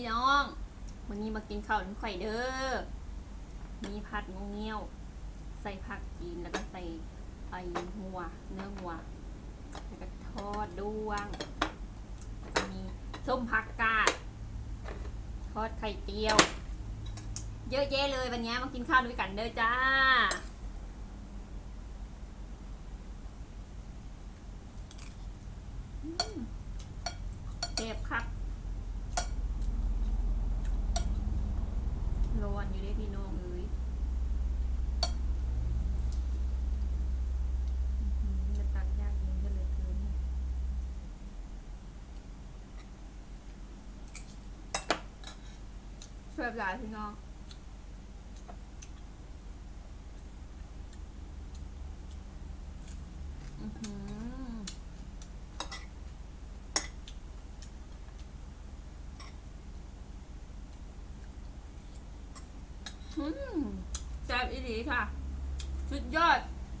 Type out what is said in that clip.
พี่น้องวันนี้มากินข้าวน้ำข่อยเด้อ มีผัดงงเงี้ยว ใส่ผักจีนแล้วก็ใส่ไอหัวเนื้อหัว แล้วก็ทอดด้วงแล้วก็มีส้มผักกาด ทอดไข่เจียว เยอะแยะเลยวันนี้มากินข้าวด้วยกันเด้อจ้าอืมเจ็บครับร้อนอยู่ได้พี่น้องเอ้ยอื้อหือจะตักยากเย็นกันเลยเกิน ช่วยหลายพี่น้องแซ่บอีหลีค่ะ สุดยอด